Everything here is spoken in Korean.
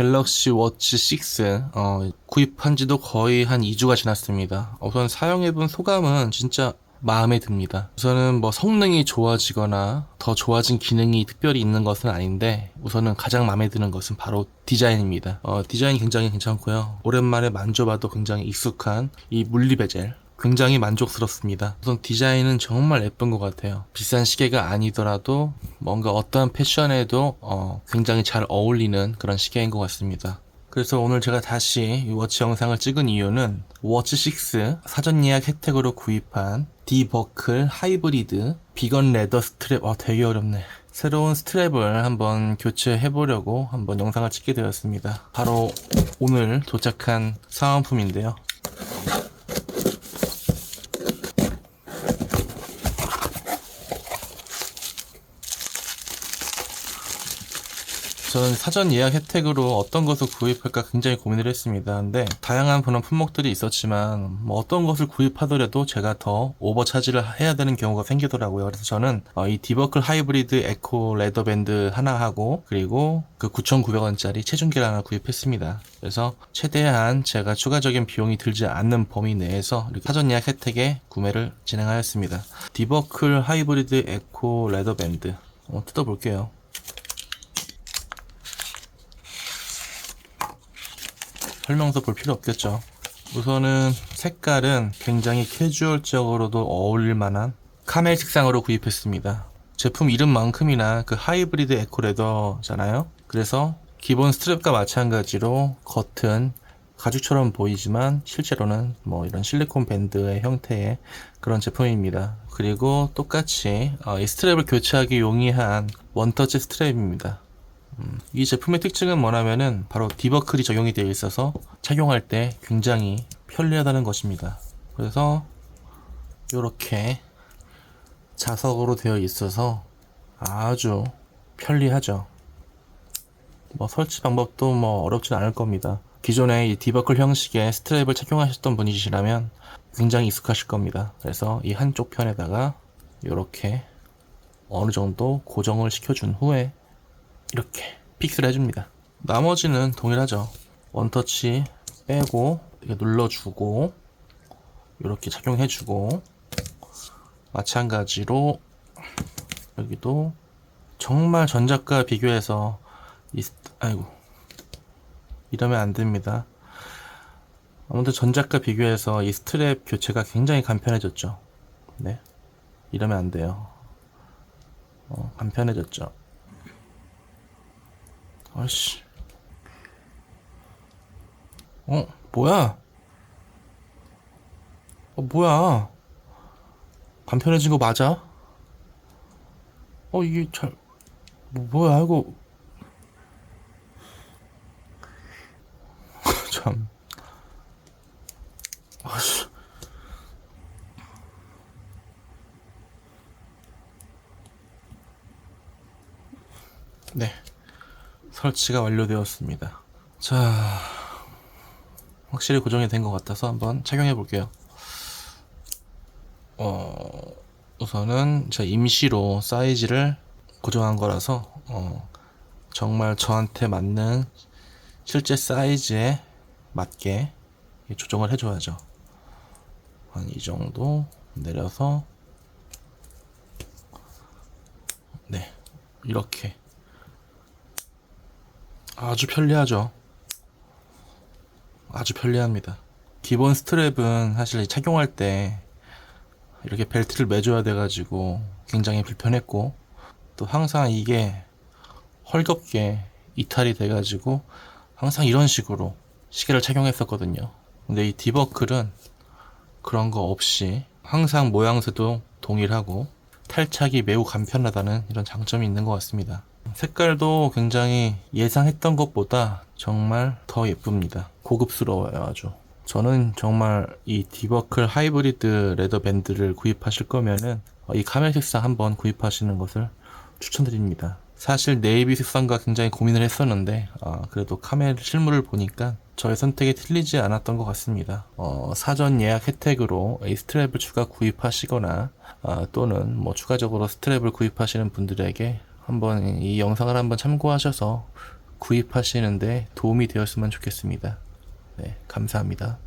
갤럭시 워치 6 어, 구입한 지도 거의 한 2주가 지났습니다. 우선 사용해본 소감은 진짜 마음에 듭니다. 우선은 뭐 성능이 좋아지거나 더 좋아진 기능이 특별히 있는 것은 아닌데 우선은 가장 마음에 드는 것은 바로 디자인입니다. 어, 디자인이 굉장히 괜찮고요. 오랜만에 만져봐도 굉장히 익숙한 이 물리 베젤 굉장히 만족스럽습니다. 우선 디자인은 정말 예쁜 것 같아요. 비싼 시계가 아니더라도 뭔가 어떠한 패션에도 어, 굉장히 잘 어울리는 그런 시계인 것 같습니다. 그래서 오늘 제가 다시 이 워치 영상을 찍은 이유는 워치 6 사전 예약 혜택으로 구입한 디버클 하이브리드 비건 레더 스트랩 아 되게 어렵네 새로운 스트랩을 한번 교체해 보려고 한번 영상을 찍게 되었습니다 바로 오늘 도착한 사은품인데요 저는 사전 예약 혜택으로 어떤 것을 구입할까 굉장히 고민을 했습니다. 근데 다양한 그런 품목들이 있었지만 뭐 어떤 것을 구입하더라도 제가 더 오버 차지를 해야 되는 경우가 생기더라고요. 그래서 저는 어, 이 디버클 하이브리드 에코 레더 밴드 하나 하고 그리고 그 9,900원짜리 체중계를 하나 구입했습니다. 그래서 최대한 제가 추가적인 비용이 들지 않는 범위 내에서 이렇게 사전 예약 혜택에 구매를 진행하였습니다. 디버클 하이브리드 에코 레더 밴드 어, 뜯어볼게요. 설명서 볼 필요 없겠죠. 우선은 색깔은 굉장히 캐주얼적으로도 어울릴 만한 카멜 색상으로 구입했습니다. 제품 이름만큼이나 그 하이브리드 에코 레더잖아요. 그래서 기본 스트랩과 마찬가지로 겉은 가죽처럼 보이지만 실제로는 뭐 이런 실리콘 밴드의 형태의 그런 제품입니다. 그리고 똑같이 어, 이 스트랩을 교체하기 용이한 원터치 스트랩입니다. 음, 이 제품의 특징은 뭐냐면은 바로 디버클이 적용이 되어 있어서 착용할 때 굉장히 편리하다는 것입니다. 그래서 이렇게 자석으로 되어 있어서 아주 편리하죠. 뭐 설치 방법도 뭐 어렵진 않을 겁니다. 기존에 이 디버클 형식의 스트랩을 착용하셨던 분이시라면 굉장히 익숙하실 겁니다. 그래서 이 한쪽 편에다가 이렇게 어느 정도 고정을 시켜준 후에 이렇게 픽스를 해줍니다. 나머지는 동일하죠. 원터치 빼고 눌러주고 이렇게 착용해주고 마찬가지로 여기도 정말 전작과 비교해서 이 스- 아이고 이러면 안 됩니다. 아무튼 전작과 비교해서 이 스트랩 교체가 굉장히 간편해졌죠. 네, 이러면 안 돼요. 어, 간편해졌죠. 아씨. 어, 뭐야? 어, 뭐야? 간편해진 거 맞아? 어, 이게 잘, 뭐, 뭐야, 이거. 참. 아씨. 네. 설치가 완료되었습니다. 자, 확실히 고정이 된 것 같아서 한번 착용해 볼게요. 어, 우선은 제가 임시로 사이즈를 고정한 거라서 어, 정말 저한테 맞는 실제 사이즈에 맞게 조정을 해줘야죠. 한 이 정도 내려서 네 이렇게 아주 편리하죠. 아주 편리합니다. 기본 스트랩은 사실 착용할 때 이렇게 벨트를 매줘야 돼가지고 굉장히 불편했고 또 항상 이게 헐겁게 이탈이 돼가지고 항상 이런 식으로 시계를 착용했었거든요. 근데 이 디버클은 그런 거 없이 항상 모양새도 동일하고 탈착이 매우 간편하다는 이런 장점이 있는 것 같습니다. 색깔도 굉장히 예상했던 것보다 정말 더 예쁩니다. 고급스러워요, 아주. 저는 정말 이 디버클 하이브리드 레더 밴드를 구입하실 거면은 어, 이 카멜 색상 한번 구입하시는 것을 추천드립니다. 사실 네이비 색상과 굉장히 고민을 했었는데 아, 그래도 카멜 실물을 보니까 저의 선택이 틀리지 않았던 것 같습니다. 어, 사전 예약 혜택으로 이 스트랩을 추가 구입하시거나 아, 또는 뭐 추가적으로 스트랩을 구입하시는 분들에게 한번 이 영상을 한번 참고하셔서 구입하시는데 도움이 되었으면 좋겠습니다. 네, 감사합니다.